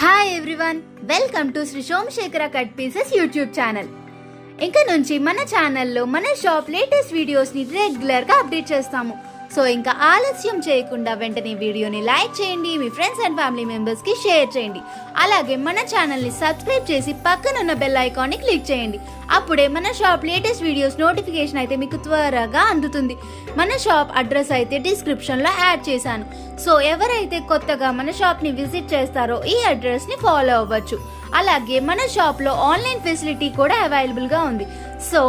Hi everyone welcome to Shri Somashekara cut pieces YouTube channel ఇంకా నుంచి మన ఛానల్లో మన షాప్ లేటెస్ట్ వీడియోస్ని రెగ్యులర్గా అప్డేట్ చేస్తాము. సో ఇంకా ఆలస్యం చేయకుండా వెంటనే వీడియోని లైక్ చేయండి మీ ఫ్రెండ్స్ అండ్ ఫ్యామిలీ మెంబర్స్కి షేర్ చేయండి. అలాగే మన ఛానల్ని సబ్స్క్రైబ్ చేసి పక్కనున్న బెల్ ఐకాన్ని క్లిక్ చేయండి. అప్పుడే మన షాప్ లేటెస్ట్ వీడియోస్ నోటిఫికేషన్ అయితే మీకు త్వరగా అందుతుంది. మన షాప్ అడ్రస్ అయితే డిస్క్రిప్షన్లో యాడ్ చేశాను. సో ఎవరైతే కొత్తగా మన షాప్ని విజిట్ చేస్తారో ఈ అడ్రస్ని ఫాలో అవ్వచ్చు. అలాగే మన షాప్లో ఆన్లైన్ ఫెసిలిటీ కూడా అవైలబుల్గా ఉంది. సో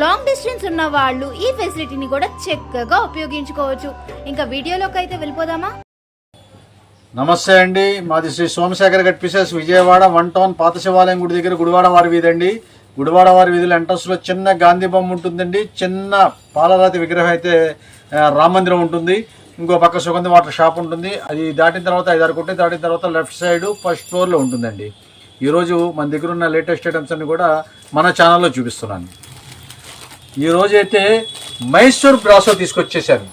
లాంగ్ డిస్టెన్స్ ఉన్న వాళ్ళు ఈ ఫెసిలిటీని కూడా చక్కగా ఉపయోగించుకోవచ్చు. ఇంకా వీడియోలోకి అయితే వెళ్ళిపోదామా? నమస్తే అండి. మాది Shri Somashekar cut pieces Vijayawada one town పాత శివాలయం గుడి దగ్గర గుడివాడ వారి వీధి అండి. గుడివాడ వారి వీధిలో ఎంట్రన్స్లో చిన్న గాంధీ బొమ్మ ఉంటుందండి. చిన్న పాలరాతి విగ్రహం అయితే రామ మందిరం ఉంటుంది. ఇంకో పక్క సుగంధ వాటర్ షాప్ ఉంటుంది. అది దాటిన తర్వాత ఐదారు కొట్టి దాటిన తర్వాత లెఫ్ట్ సైడ్ ఫస్ట్ ఫ్లోర్లో ఉంటుందండి. ఈరోజు మన దగ్గర ఉన్న లేటెస్ట్ ఐటమ్స్ అన్ని కూడా మన ఛానల్లో చూపిస్తున్నాను. ఈరోజైతే అయితే మైసూర్ బ్రాసో తీసుకొచ్చేసాను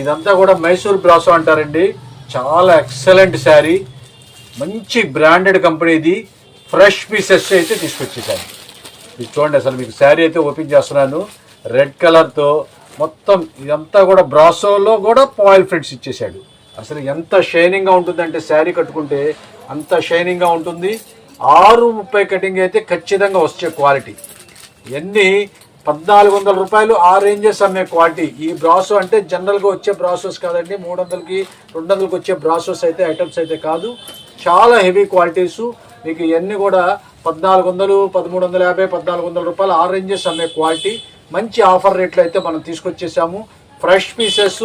ఇదంతా కూడా మైసూర్ బ్రాసో అంటారండి. చాలా ఎక్సలెంట్ శారీ. మంచి బ్రాండెడ్ కంపెనీది. ఫ్రెష్ పీసెస్ అయితే తీసుకొచ్చేసాను ఇది చూడండి అసలు మీకు శారీ అయితే ఓపెన్ చేస్తున్నాను. రెడ్ కలర్తో మొత్తం ఇదంతా కూడా బ్రాసోలో కూడా పాయిల్ ఫ్రెండ్స్ ఇచ్చేసాడు అసలు ఎంత షైనింగ్గా ఉంటుందంటే శారీ కట్టుకుంటే అంత షైనింగ్గా ఉంటుంది. ఆరు ముప్పై కటింగ్ అయితే ఖచ్చితంగా వచ్చే క్వాలిటీ. ఇవన్నీ పద్నాలుగు వందల రూపాయలు ఆ రేంజెస్ అమ్మే క్వాలిటీ. ఈ బ్రాసో అంటే జనరల్గా వచ్చే బ్రాసోస్ కాదండి మూడు వందలకి రెండు వందలకి వచ్చే బ్రాసోస్ అయితే ఐటమ్స్ అయితే కాదు. చాలా హెవీ క్వాలిటీస్. మీకు ఇవన్నీ కూడా పద్నాలుగు వందలు పదమూడు వందల యాభై పద్నాలుగు వందల రూపాయలు ఆ రేంజెస్ అమ్మే క్వాలిటీ. మంచి ఆఫర్ రేట్లు అయితే మనం తీసుకొచ్చేసాము. ఫ్రెష్ పీసెస్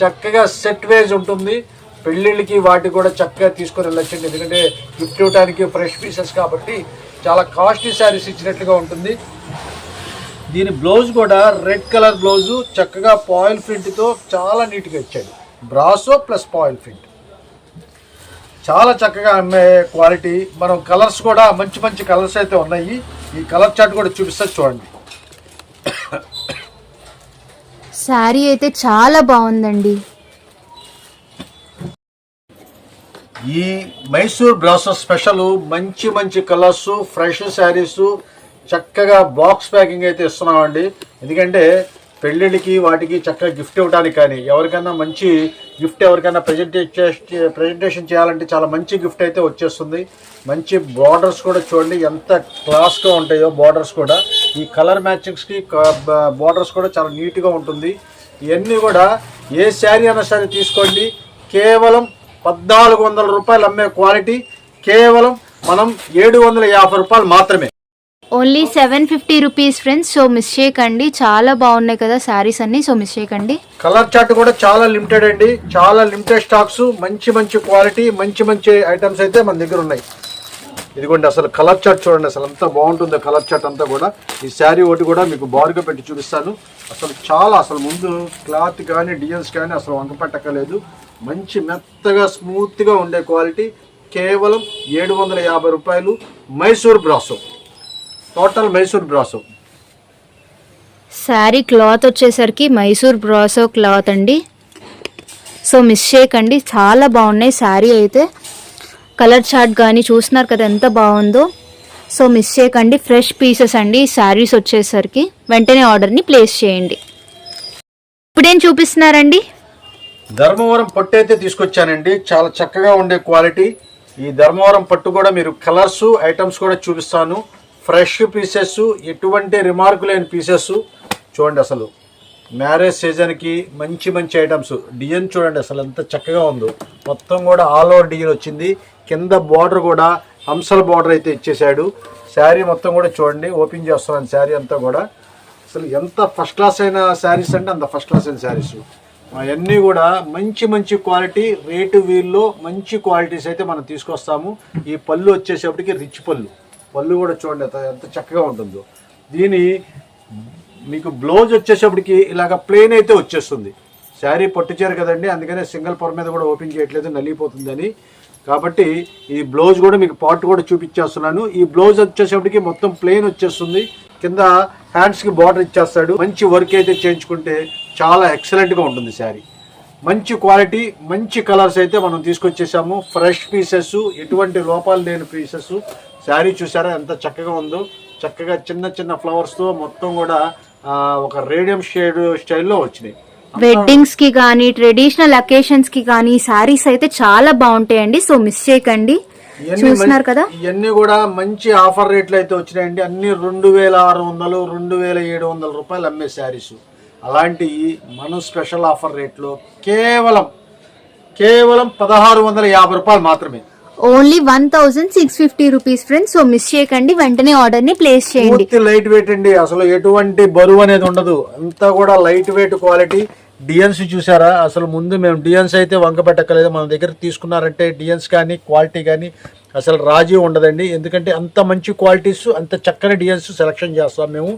చక్కగా సెట్ వేజ్ ఉంటుంది. పెళ్ళిళ్ళకి వాటికి కూడా చక్కగా తీసుకొని వెళ్ళొచ్చండి. ఎందుకంటే గిఫ్ట్ ఇవ్వడానికి ఫ్రెష్ పీసెస్ కాబట్టి చాలా కాస్ట్లీ శారీస్ ఇచ్చినట్లుగా ఉంటుంది. దీని బ్లౌజ్ కూడా రెడ్ కలర్ బ్లౌజ్ చక్కగా పాయిల్ ప్రింట్తో చాలా నీట్గా ఇచ్చాడు. Brasso plus foil print. చాలా చక్కగా అమ్మే క్వాలిటీ. మనం కలర్స్ కూడా మంచి మంచి కలర్స్ అయితే ఉన్నాయి. ఈ కలర్ చార్ట్ కూడా చూపిస్తా చూడండి. శారీ అయితే చాలా బాగుందండి. ఈ మైసూర్ బ్రాసో స్పెషల్ మంచి మంచి కలర్స్ ఫ్రెష్ శారీస్ చక్కగా బాక్స్ ప్యాకింగ్ అయితే ఇస్తున్నామండి. ఎందుకంటే పెళ్ళిళ్ళకి వాటికి చక్కగా గిఫ్ట్ ఇవ్వడానికి కానీ ఎవరికైనా మంచి గిఫ్ట్ ఎవరికైనా ప్రజెంటేషన్ ప్రజెంటేషన్ చేయాలంటే చాలా మంచి గిఫ్ట్ అయితే వచ్చేస్తుంది. మంచి బార్డర్స్ కూడా చూడండి ఎంత క్లాస్గా ఉంటాయో బార్డర్స్ కూడా. ఈ కలర్ మ్యాచింగ్స్కి బార్డర్స్ కూడా చాలా నీట్గా ఉంటుంది. ఇవన్నీ కూడా ఏ శారీ అయినా సరే తీసుకోండి. కేవలం పద్నాలుగు వందల రూపాయలు అమ్మే క్వాలిటీ కేవలం మనం ఏడు వందల యాభై రూపాయలు మాత్రమే. Only seven fifty rupees friends. So miss చేయకండి. చాలా బాగున్నాయి కదా శారీస్ అన్ని. సో మిస్ చేయకండి. కలర్ చార్ట్ కూడా చాలా లిమిటెడ్ అండి. చాలా లిమిటెడ్ స్టాక్స్. మంచి మంచి క్వాలిటీ మంచి మంచి ఐటమ్స్ అయితే మన దగ్గర ఉన్నాయి. ఇదిగోండి అసలు కలర్ చార్ట్ చూడండి. అసలు అంతా బాగుంటుంది కలర్ చార్ట్ అంతా కూడా. ఈ శారీ ఒకటి కూడా మీకు బారుగా పెట్టి చూపిస్తాను. అసలు చాలా అసలు ముందు క్లాత్ కానీ డిజైన్స్ కానీ అసలు వంక పట్టకలేదు మంచి మెత్తగా స్మూత్గా ఉండే క్వాలిటీ. కేవలం ఏడు వందల యాభై రూపాయలు. Mysore brasso. Total Mysore brasso sari cloth వచ్చేసరికి మైసూర్ బ్రాసో క్లాత్ అండి. సో మిస్ చేయకండి చాలా బాగున్నాయి శారీ అయితే. కలర్ చార్ట్ కానీ చూస్తున్నారు కదా ఎంత బాగుందో. సో మిస్ చేయకండి ఫ్రెష్ పీసెస్ అండి శారీస్ వచ్చేసరికి. వెంటనే ఆర్డర్ని ప్లేస్ చేయండి. ఇప్పుడేం చూపిస్తున్నారండి? ధర్మవరం పట్టు అయితే తీసుకొచ్చానండి. చాలా చక్కగా ఉండే క్వాలిటీ ఈ ధర్మవరం పట్టు కూడా మీరు కలర్స్ ఐటమ్స్ కూడా చూపిస్తాను. ఫ్రెష్ పీసెస్ ఎటువంటి రిమార్క్ లేని పీసెస్. చూడండి అసలు. మ్యారేజ్ సీజన్కి మంచి మంచి ఐటమ్స్. డిజైన్ చూడండి అసలు ఎంత చక్కగా ఉందో. మొత్తం కూడా ఆల్ ఓవర్ డిజైన్ వచ్చింది. కింద బార్డర్ కూడా హంసల బార్డర్ అయితే ఇచ్చేసాడు శారీ మొత్తం కూడా చూడండి. ఓపెన్ చేస్తున్నాను శారీ అంతా కూడా. అసలు ఎంత ఫస్ట్ క్లాస్ అయిన శారీస్ అంటే అంత ఫస్ట్ క్లాస్ అయిన శారీస్. అవన్నీ కూడా మంచి మంచి క్వాలిటీ రేటు వీల్లో మంచి క్వాలిటీస్ అయితే మనం తీసుకొస్తాము. ఈ పళ్ళు వచ్చేసేపటికి రిచ్ పళ్ళు. పళ్ళు కూడా చూడండి ఎంత చక్కగా ఉంటుందో. దీని మీకు బ్లౌజ్ వచ్చేసేపటికి ఇలాగ ప్లెయిన్ అయితే వచ్చేస్తుంది. శారీ పట్టుచారు కదండి అందుకనే సింగిల్ పొర మీద కూడా ఓపెన్ చేయట్లేదు నలిగిపోతుందని. కాబట్టి ఈ బ్లౌజ్ కూడా మీకు పార్ట్ కూడా చూపించేస్తున్నాను. ఈ బ్లౌజ్ వచ్చేసేపటికి మొత్తం ప్లెయిన్ వచ్చేస్తుంది. కింద హ్యాండ్స్కి బార్డర్ ఇచ్చేస్తాడు. మంచి వర్క్ అయితే చేయించుకుంటే చాలా ఎక్సలెంట్గా ఉంటుంది శారీ. మంచి క్వాలిటీ మంచి కలర్స్ అయితే మనం తీసుకొచ్చేసాము. ఫ్రెష్ పీసెస్ ఎటువంటి లోపాలు లేని పీసెస్ శారీ చూసారా? ఎంత చక్కగా ఉందో. చక్కగా చిన్న చిన్న ఫ్లవర్స్తో మొత్తం కూడా ఒక రేడియం షేడ్ స్టైల్లో వచ్చినాయి. వెడ్డింగ్స్కి కానీ ట్రెడిషనల్ అకేషన్స్కి కానీ సారీస్ అయితే చాలా బాగుంటాయండి. సో మిస్ చేయకండి. చూస్తున్నారు కదా? ఇవన్నీ కూడా మంచి ఆఫర్ రేట్లు అయితే వచ్చినాయండి. అన్ని రెండు వేల ఆరు వందలు రెండు వేల ఏడు వందల రూపాయలు అమ్మే శారీస్ అలాంటి మన స్పెషల్ ఆఫర్ రేట్లో కేవలం కేవలం పదహారు వందల యాభై రూపాయలు మాత్రమే. Only one thousand six fifty rupees friends. So miss చేయకండి వెంటనే ఆర్డర్ని ప్లేస్ చేయండి. లైట్ వెయిట్ అండి అసలు ఎటువంటి బరువు అనేది ఉండదు. అంతా కూడా లైట్ వెయిట్ క్వాలిటీ. డిఎన్స్ చూసారా? అసలు ముందు మేము డిఎన్స్ అయితే వంక పెట్టకలేదు మన దగ్గర తీసుకున్నారంటే డిఎన్స్ కానీ క్వాలిటీ కానీ అసలు రాజీ ఉండదండి. ఎందుకంటే అంత మంచి క్వాలిటీస్ అంత చక్కని డిఎన్స్ సెలెక్షన్ చేస్తాం మేము.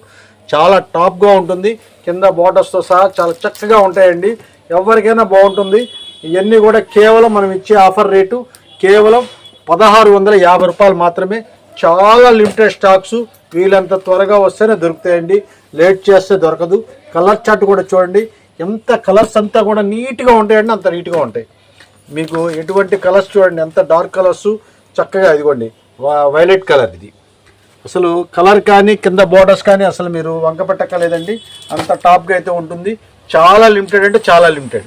చాలా టాప్గా ఉంటుంది. కింద బార్డర్స్తో సహా చాలా చక్కగా ఉంటాయండి. ఎవరికైనా బాగుంటుంది. ఇవన్నీ కూడా కేవలం మనం ఇచ్చే ఆఫర్ రేటు కేవలం పదహారు వందల యాభై రూపాయలు మాత్రమే. చాలా లిమిటెడ్ స్టాక్స్ వీలంత త్వరగా వస్తేనే దొరుకుతాయండి. లేట్ చేస్తే దొరకదు. కలర్ చార్ట్ కూడా చూడండి. ఎంత కలర్స్ అంతా కూడా నీట్గా ఉంటాయండి అంత నీట్గా ఉంటాయి. మీకు ఎటువంటి కలర్స్ చూడండి. ఎంత డార్క్ కలర్స్ చక్కగా ఇదిగోండి. వైలెట్ కలర్ ఇది. అసలు కలర్ కానీ కింద బోర్డర్స్ కానీ అసలు మీరు వంక పెట్టక్కలేదండి అంత టాప్గా అయితే ఉంటుంది. చాలా లిమిటెడ్ అంటే చాలా లిమిటెడ్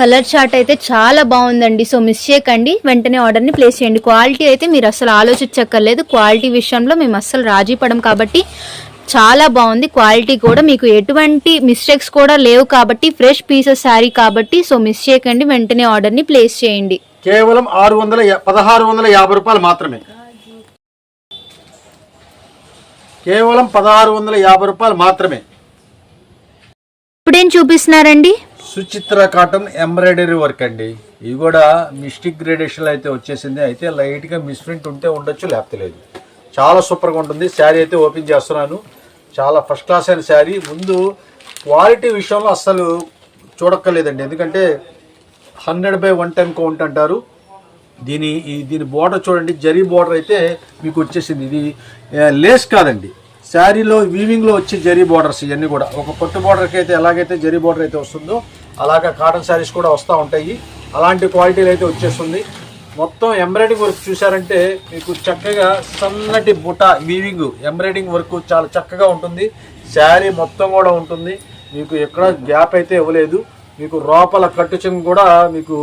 కలర్ చార్ట్ అయితే చాలా బాగుందండి. సో మిస్ చేయకండి. వెంటనే ఆర్డర్ని ప్లేస్ చేయండి. క్వాలిటీ అయితే మీరు అసలు ఆలోచించక్కర్లేదు. క్వాలిటీ విషయంలో మేము అస్సలు రాజీ పడం కాబట్టి చాలా బాగుంది. క్వాలిటీ కూడా మీకు ఎటువంటి మిస్టేక్స్ కూడా లేవు కాబట్టి ఫ్రెష్ పీసెస్ శారీ కాబట్టి. సో మిస్ చేయకండి. వెంటనే ఆర్డర్ని ప్లేస్ చేయండి. కేవలం ఆరు వందల పదహారు వందల యాభై రూపాయలు మాత్రమే. కేవలం పదహారు వందల యాభై రూపాయలు మాత్రమే. ఇప్పుడేం చూపిస్తున్నారండి? సుచిత్ర కాటన్ ఎంబ్రాయిడరీ వర్క్ అండి. ఇది కూడా మిస్టిక్ గ్రేడేషన్లో అయితే వచ్చేసింది. అయితే లైట్గా మిస్ప్రింట్ ఉంటే ఉండొచ్చు లేకపోతే లేదు. చాలా సూపర్గా ఉంటుంది. శారీ అయితే ఓపెన్ చేస్తున్నాను. చాలా ఫస్ట్ క్లాస్ అయిన శారీ. ముందు క్వాలిటీ విషయంలో అస్సలు చూడక్కర్లేదండి. ఎందుకంటే hundred by one ten count అంటారు. దీని ఈ దీని బోర్డర్ చూడండి. జరీ బోర్డర్ అయితే మీకు వచ్చేసింది. ఇది లేస్ కాదండి. శారీలో వీవింగ్లో వచ్చే జరీ బోర్డర్స్ ఇవన్నీ కూడా. ఒక పట్టు బోర్డర్కి అయితే ఎలాగైతే జరీ బోర్డర్ అయితే వస్తుందో అలాగా కాటన్ శారీస్ కూడా వస్తూ ఉంటాయి. అలాంటి క్వాలిటీలు అయితే వచ్చేస్తుంది. మొత్తం ఎంబ్రాయిడింగ్ వర్క్ చూసారంటే మీకు చక్కగా సన్నటి బుట వీవింగ్ ఎంబ్రాయిడింగ్ వర్క్ చాలా చక్కగా ఉంటుంది. శారీ మొత్తం కూడా ఉంటుంది. మీకు ఎక్కడ గ్యాప్ అయితే ఇవ్వలేదు. మీకు లోపల కట్టు చెంగు కూడా మీకు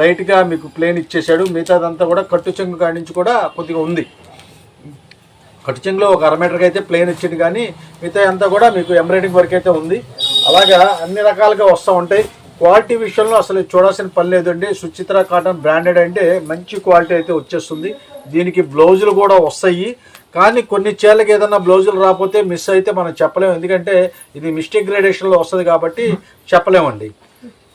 లైట్గా మీకు ప్లేన్ ఇచ్చేసాడు మిగతాదంతా కూడా కట్టు చెంగు కాడి నుంచి కూడా కొద్దిగా ఉంది. కట్టు ఒక అర మీటర్కి అయితే ప్లేన్ ఇచ్చింది కానీ మిగతా అంతా కూడా మీకు ఎంబ్రాయిడింగ్ వర్క్ అయితే ఉంది. అలాగా అన్ని రకాలుగా వస్తూ ఉంటాయి. క్వాలిటీ విషయంలో అసలు చూడాల్సిన పని లేదండి. సుచిత్ర కాటన్ బ్రాండెడ్ అంటే మంచి క్వాలిటీ అయితే వచ్చేస్తుంది. దీనికి బ్లౌజులు కూడా వస్తాయి. కానీ కొన్ని చీరలకు ఏదైనా బ్లౌజులు రాకపోతే మిస్ అయితే మనం చెప్పలేము. ఎందుకంటే ఇది మిస్టేక్ గ్రేడేషన్లో వస్తుంది కాబట్టి చెప్పలేమండి.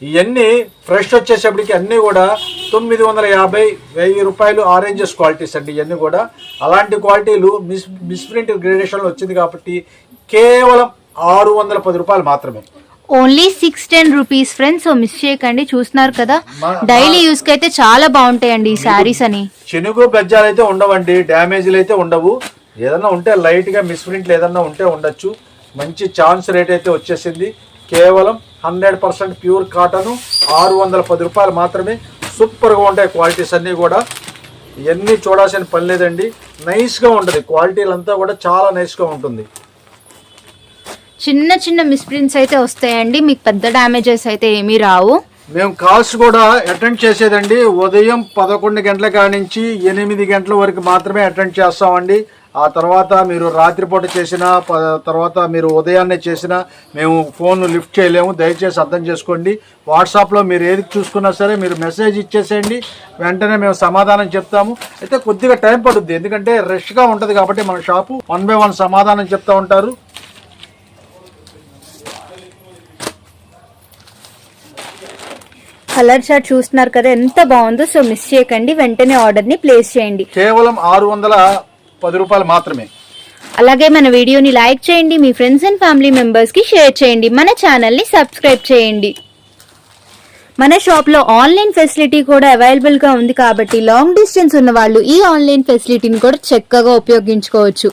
ఇవన్నీ ఫ్రెష్ వచ్చేసేపటికి అన్నీ కూడా తొమ్మిది వందల యాభై వెయ్యి రూపాయలు ఆరెంజెస్ క్వాలిటీస్ అండి ఇవన్నీ కూడా. అలాంటి క్వాలిటీలు మిస్ మిస్ప్రింట్ గ్రేడేషన్లో వచ్చింది కాబట్టి కేవలం ఆరు వందల పది రూపాయలు మాత్రమే. Only six ten rupees friends so miss చేయకండి చూస్తున్నారు కదా? డైలీ యూస్కి అయితే చాలా బాగుంటాయండి ఈ శారీస్ అని. చెనుగు బెజ్జాలు అయితే ఉండవండి డ్యామేజ్లు అయితే ఉండవు. ఏదన్నా ఉంటే లైట్గా మిస్ప్రింట్లు ఏదన్నా ఉంటే ఉండొచ్చు. మంచి ఛాన్స్ రేట్ అయితే వచ్చేసింది. కేవలం హండ్రెడ్ పర్సెంట్ ప్యూర్ కాటన్ ఆరు వందల పది రూపాయలు మాత్రమే సూపర్గా ఉంటాయి క్వాలిటీస్ అన్నీ కూడా. ఇవన్నీ చూడాల్సిన పని లేదండి. నైస్గా ఉంటుంది. క్వాలిటీలు అంతా కూడా చాలా నైస్గా ఉంటుంది. చిన్న చిన్న మిస్ప్రింట్స్ అయితే వస్తాయండి. మీకు పెద్ద డ్యామేజెస్ అయితే ఏమీ రావు. మేము కాల్స్ కూడా అటెండ్ చేసేదండి. ఉదయం పదకొండు గంటల కాడి నుంచి ఎనిమిది గంటల వరకు మాత్రమే అటెండ్ చేస్తామండి. ఆ తర్వాత మీరు రాత్రిపూట చేసిన తర్వాత మీరు ఉదయాన్నే చేసిన మేము ఫోన్ లిఫ్ట్ చేయలేము. దయచేసి అర్థం చేసుకోండి. వాట్సాప్లో మీరు ఏది చూసుకున్నా సరే మీరు మెసేజ్ ఇచ్చేసేయండి. వెంటనే మేము సమాధానం చెప్తాము. అయితే కొద్దిగా టైం పడుద్ది. ఎందుకంటే రష్గా ఉంటుంది కాబట్టి మన షాపు వన్ బై వన్ సమాధానం చెప్తా ఉంటారు. కలర్ చార్ట్ చూస్తున్నారు కదా ఎంత బాగుందో. సో మిస్ చేయకండి. వెంటనే ఆర్డర్ని ప్లేస్ చేయండి. కేవలం ఆరు వందల పది రూపాయలు మాత్రమే. అలాగే మన వీడియోని లైక్ చేయండి మీ ఫ్రెండ్స్ అండ్ ఫ్యామిలీ మెంబర్స్కి షేర్ చేయండి మన ఛానల్ని సబ్స్క్రైబ్ చేయండి. మన షాప్లో ఆన్లైన్ ఫెసిలిటీ కూడా అవైలబుల్గా ఉంది కాబట్టి లాంగ్ డిస్టెన్స్ ఉన్న వాళ్ళు ఈ ఆన్లైన్ ఫెసిలిటీని కూడా చక్కగా ఉపయోగించుకోవచ్చు.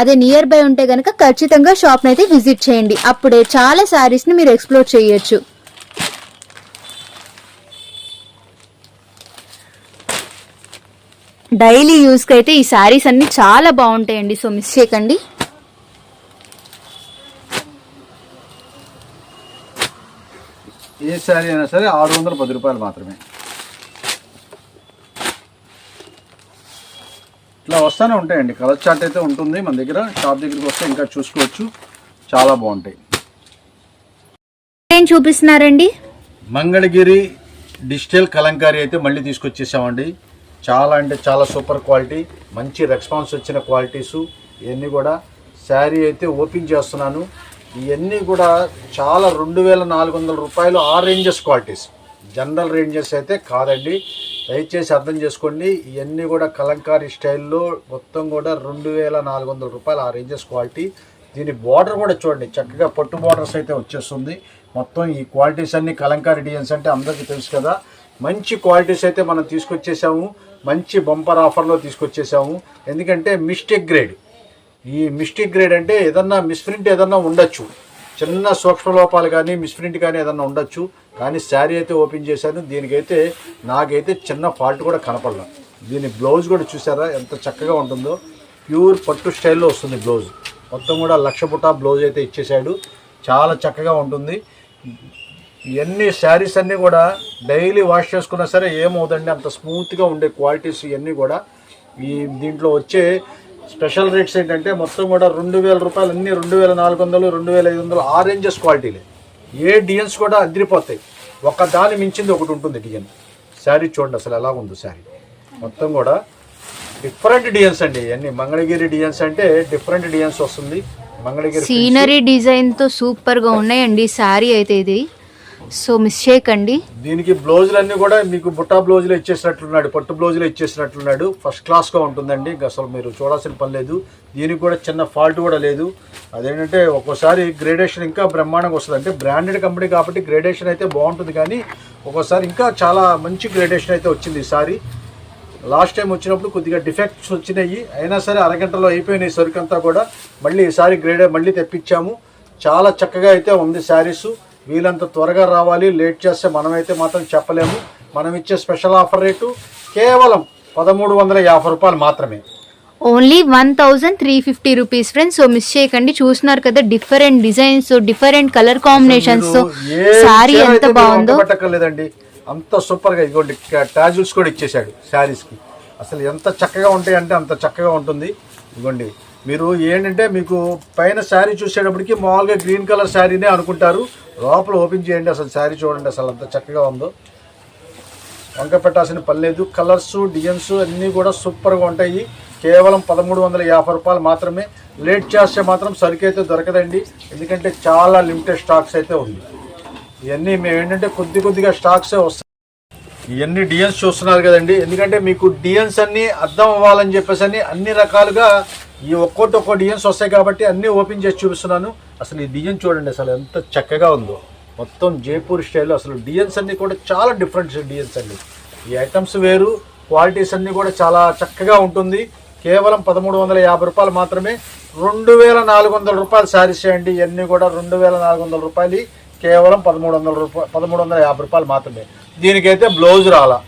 అదే నియర్ బై ఉంటే కనుక ఖచ్చితంగా షాప్ని అయితే విజిట్ చేయండి. అప్పుడే చాలా శారీస్ని మీరు ఎక్స్ప్లోర్ చేయొచ్చు. డైలీ యూస్కి అయితే ఈ శారీస్ అన్ని చాలా బాగుంటాయండి. సో మిస్ చేయకండి. ఏ శారీ అయినా సరే ఆరు వందల పది రూపాయలు మాత్రమే. ఇట్లా వస్తూనే ఉంటాయండి. కలర్ చార్ట్ అయితే ఉంటుంది మన దగ్గర. షాప్ దగ్గరికి వస్తే ఇంకా చూసుకోవచ్చు. చాలా బాగుంటాయి. ఏం చూపిస్తున్నారండి? మంగళగిరి డిజిటల్ కలంకారీ అయితే మళ్ళీ తీసుకొచ్చేసామండి. చాలా అంటే చాలా సూపర్ క్వాలిటీ మంచి రెస్పాన్స్ వచ్చిన క్వాలిటీసు. ఇవన్నీ కూడా శారీ అయితే ఓపెన్ చేస్తున్నాను. ఇవన్నీ కూడా చాలా రెండు వేల నాలుగు వందల రూపాయలు ఆ రేంజెస్ క్వాలిటీస్. జనరల్ రేంజెస్ అయితే కాదండి. దయచేసి అర్థం చేసుకోండి. ఇవన్నీ కూడా కలంకారీ స్టైల్లో మొత్తం కూడా రెండు వేల నాలుగు వందల రూపాయలు ఆ రేంజెస్ క్వాలిటీ. దీని బార్డర్ కూడా చూడండి. చక్కగా పట్టు బార్డర్స్ అయితే వచ్చేస్తుంది. మొత్తం ఈ క్వాలిటీస్ అన్ని కలంకారీ డిజైన్స్ అంటే అందరికీ తెలుసు కదా. మంచి క్వాలిటీస్ అయితే మనం తీసుకొచ్చేసాము. మంచి బంపర్ ఆఫర్లో తీసుకొచ్చేసాము. ఎందుకంటే మిస్టేక్ గ్రేడ్. ఈ మిస్టేక్ గ్రేడ్ అంటే ఏదన్నా మిస్ప్రింట్ ఏదన్నా ఉండొచ్చు. చిన్న సూక్ష్మ లోపాలు కానీ మిస్ప్రింట్ కానీ ఏదన్నా ఉండొచ్చు. కానీ శారీ అయితే ఓపెన్ చేశాను. దీనికైతే నాకైతే చిన్న ఫాల్ట్ కూడా కనపడలేదు దీని బ్లౌజ్ కూడా చూసారా? ఎంత చక్కగా ఉంటుందో. ప్యూర్ పట్టు స్టైల్లో వస్తుంది బ్లౌజ్. మొత్తం కూడా లక్ష బుట్ట బ్లౌజ్ అయితే ఇచ్చేసాడు చాలా చక్కగా ఉంటుంది. ఇవన్నీ శారీస్ అన్నీ కూడా డైలీ వాష్ చేసుకున్నా సరే ఏమవుతుందండి అంత స్మూత్గా ఉండే క్వాలిటీస్ ఇవన్నీ కూడా ఈ దీంట్లో వచ్చే స్పెషల్ రేట్స్ ఏంటంటే మొత్తం కూడా రెండు వేల రూపాయలు అన్ని రెండు వేల నాలుగు వందలు రెండు వేల ఐదు వందలు ఆ రేంజెస్ క్వాలిటీలే. ఏ డిజైన్స్ కూడా అదిరిపోతాయి. ఒక దాని మించింది ఒకటి ఉంటుంది డిజైన్ శారీ చూడండి అసలు ఎలా ఉందో శారీ. మొత్తం కూడా డిఫరెంట్ డిజైన్స్ అండి ఇవన్నీ. మంగళగిరి డిజైన్స్ అంటే డిఫరెంట్ డిజైన్స్ వస్తుంది. మంగళగిరి సీనరీ డిజైన్తో సూపర్గా ఉన్నాయండి శారీ అయితే ఇది. సో మిస్ చేయకండి దీనికి బ్లౌజులు అన్ని కూడా మీకు బుట్టా బ్లౌజులు ఇచ్చేసినట్లున్నాడు పట్టు బ్లౌజులు ఇచ్చేసినట్లున్నాడు. ఫస్ట్ క్లాస్గా ఉంటుందండి. అసలు మీరు చూడాల్సిన పని లేదు. దీనికి కూడా చిన్న ఫాల్ట్ కూడా లేదు. అదేంటంటే ఒక్కోసారి గ్రేడేషన్ ఇంకా బ్రహ్మాండంగా వస్తుంది. అంటే బ్రాండెడ్ కంపెనీ కాబట్టి గ్రేడేషన్ అయితే బాగుంటుంది కానీ ఒక్కోసారి ఇంకా చాలా మంచి గ్రేడేషన్ అయితే వచ్చింది ఈసారి లాస్ట్ టైం వచ్చినప్పుడు కొద్దిగా డిఫెక్ట్స్ వచ్చినాయి. అయినా సరే అరగంటలో అయిపోయినాయి సరుకు అంతా కూడా. మళ్ళీ ఈసారి గ్రేడ్ మళ్ళీ తెప్పించాము. చాలా చక్కగా అయితే ఉంది శారీసు. వీలంత త్వరగా రావాలి. లేట్ చేస్తే మనమైతే మాత్రం చెప్పలేము. మనం ఇచ్చే స్పెషల్ ఆఫర్ రేటు కేవలం పదమూడు వందల యాభై రూపాయలు మాత్రమే. Only one thousand three fifty rupees friends. So miss చేయకండి చూస్తున్నారు కదా different designs different colour combinations. చీర ఎంత బాగుందో. వంకపెట్టక్కర్లేదండి అంత సూపర్గా ఇదిగోండి టాజుల్స్ కూడా ఇచ్చేసాడు శారీస్కి. అసలు ఎంత చక్కగా ఉంటాయి అంటే అంత చక్కగా ఉంటుంది. ఇదిగోండి మీరు ఏంటంటే మీకు పైన శారీ చూసేటప్పటికి మామూలుగా గ్రీన్ కలర్ శారీనే అనుకుంటారు. లోపల ఓపెన్ చేయండి అసలు శారీ చూడండి అసలు అంత చక్కగా ఉందో. వంక పెట్టాల్సిన పని లేదు. కలర్స్ డిజైన్స్ అన్నీ కూడా సూపర్గా ఉంటాయి. కేవలం పదమూడు వందల యాభై రూపాయలు మాత్రమే. లేట్ చేస్తే మాత్రం సరుకు అయితే దొరకదండి. ఎందుకంటే చాలా లిమిటెడ్ స్టాక్స్ అయితే ఉంది. ఇవన్నీ మేము ఏంటంటే కొద్ది కొద్దిగా స్టాక్సే వస్తాయి. ఇవన్నీ డిఎన్స్ చూస్తున్నారు కదండి. ఎందుకంటే మీకు డిఎన్స్ అన్ని అర్థం అవ్వాలని చెప్పేసి అని అన్ని రకాలుగా ఈ ఒక్కోటి ఒక్కో డిఎన్స్ వస్తాయి కాబట్టి అన్నీ ఓపెన్ చేసి చూపిస్తున్నాను. అసలు ఈ డిజైన్ చూడండి అసలు ఎంత చక్కగా ఉందో. మొత్తం జైపూర్ స్టైల్లో అసలు డిజైన్స్ అన్ని కూడా చాలా డిఫరెంట్ డిజైన్స్ అండి. ఈ ఐటమ్స్ వేరు క్వాలిటీస్ అన్ని కూడా చాలా చక్కగా ఉంటుంది. కేవలం పదమూడు వందల యాభై రూపాయలు మాత్రమే. రెండు వేల నాలుగు వందల రూపాయలు శారీస్ చేయండి. ఇవన్నీ కూడా రెండు వేల నాలుగు వందల రూపాయలు. కేవలం పదమూడు వందల రూపాయలు పదమూడు వందల యాభై రూపాయలు మాత్రమే. దీనికైతే బ్లౌజ్ రాలా.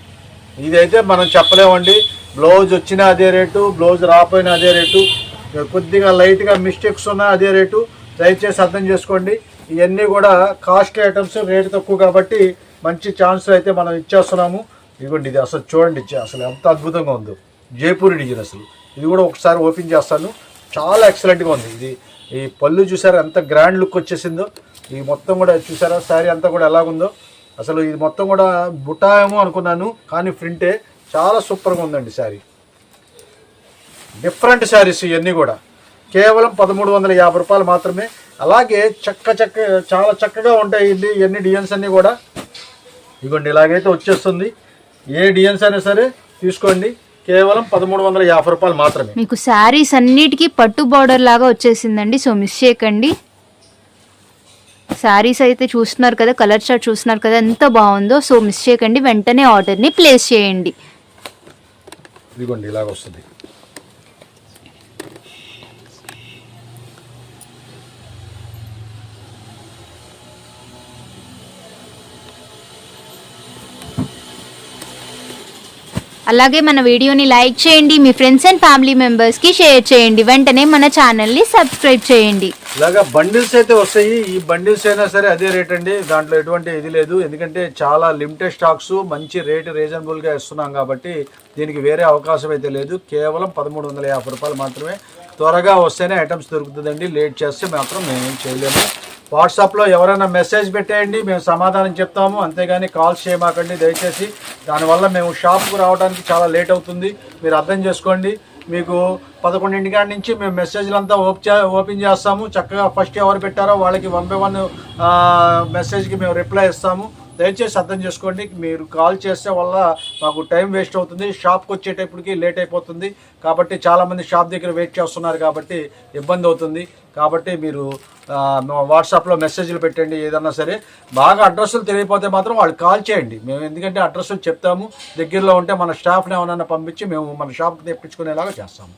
ఇదైతే మనం చెప్పలేమండి. బ్లౌజ్ వచ్చినా అదే రేటు బ్లౌజ్ రాపోయినా అదే రేటు. కొద్దిగా లైట్గా మిస్టేక్స్ ఉన్నా అదే రేటు. దయచేసి అర్థం చేసుకోండి. ఇవన్నీ కూడా కాస్ట్లీ ఐటమ్స్ రేటు తక్కువ కాబట్టి మంచి ఛాన్స్ అయితే మనం ఇచ్చేస్తున్నాము. ఇదిగోండి ఇది అసలు చూడండి అసలు ఎంత అద్భుతంగా ఉందో. జైపూరి డిజైన్ అసలు. ఇది కూడా ఒకసారి ఓపెన్ చేస్తాను. చాలా ఎక్సలెంట్గా ఉంది. ఇది ఈ పళ్ళు చూసారా ఎంత గ్రాండ్ లుక్ వచ్చేసిందో. ఈ మొత్తం కూడా చూసారా శారీ అంతా కూడా ఎలాగుందో. అసలు ఇది మొత్తం కూడా బుటాయేమో అనుకున్నాను కానీ ప్రింటే చాలా సూపర్గా ఉందండి శారీ. డిఫరెంట్ శారీస్ ఇవన్నీ కూడా. కేవలం పదమూడు వందల యాభై రూపాయలు మాత్రమే. అలాగే చక్క చక్క చాలా చక్కగా ఉంటాయి ఇది ఇవన్నీ డిజైన్స్ అన్నీ కూడా. ఇదిగోండి ఇలాగైతే వచ్చేస్తుంది. ఏ డిజైన్స్ అయినా సరే తీసుకోండి. కేవలం పదమూడు వందల యాభై రూపాయలు మాత్రమే. మీకు శారీస్ అన్నిటికీ పట్టు బార్డర్ లాగా వచ్చేసిందండి సో మిస్ చేయకండి. శారీస్ అయితే చూస్తున్నారు కదా కలర్ చార్ట్ చూస్తున్నారు కదా ఎంత బాగుందో. సో మిస్ చేయకండి. వెంటనే ఆర్డర్ని ప్లేస్ చేయండి. ఇదిగోండి ఇలాగ వస్తుంది అలాగే మన వీడియోని లైక్ చేయండి మీ ఫ్రెండ్స్ అండ్ ఫ్యామిలీ మెంబర్స్కి షేర్ చేయండి. వెంటనే మన ఛానల్ని సబ్స్క్రైబ్ చేయండి. ఇలాగా బండిల్స్ అయితే వస్తాయి. ఈ బండిల్స్ అయినా సరే అదే రేట్ అండి. దాంట్లో ఎటువంటి ఇది లేదు. ఎందుకంటే చాలా లిమిటెడ్ స్టాక్స్ మంచి రేట్ రీజనబుల్గా ఇస్తున్నాం కాబట్టి దీనికి వేరే అవకాశం అయితే లేదు. కేవలం పదమూడు వందల యాభై రూపాయలు మాత్రమే. త్వరగా వస్తేనే ఐటమ్స్ దొరుకుతుందండి. లేట్ చేస్తే మాత్రం మేమేం చేయలేము. వాట్సాప్లో ఎవరైనా మెసేజ్ పెట్టేయండి మేము సమాధానం చెప్తాము. అంతేగాని కాల్స్ చేయమాకండి దయచేసి. దానివల్ల మేము షాప్కు రావడానికి చాలా లేట్ అవుతుంది. మీరు అర్థం చేసుకోండి. మీకు పదకొండింటికాడ నుంచి మేము మెసేజ్లంతా ఓపెన్ ఓప్ చే ఓపెన్ చేస్తాము. చక్కగా ఫస్ట్ ఎవరు పెట్టారో వాళ్ళకి వన్ బై వన్ మెసేజ్కి మేము రిప్లై ఇస్తాము. దయచేసి అర్థం చేసుకోండి. మీరు కాల్ చేసే వల్ల మాకు టైం వేస్ట్ అవుతుంది. షాప్కి వచ్చేటప్పటికి లేట్ అయిపోతుంది. కాబట్టి చాలామంది షాప్ దగ్గర వెయిట్ చేస్తున్నారు కాబట్టి ఇబ్బంది అవుతుంది. కాబట్టి మీరు వాట్సాప్లో మెసేజ్లు పెట్టండి ఏదన్నా సరే. బాగా అడ్రస్లు తెలియకపోతే మాత్రం వాళ్ళు కాల్ చేయండి. మేము ఎందుకంటే అడ్రస్లు చెప్తాము. దగ్గరలో ఉంటే మన స్టాఫ్ని ఏమన్నా పంపించి మేము మన షాప్కి తెప్పించుకునేలాగా చేస్తాము.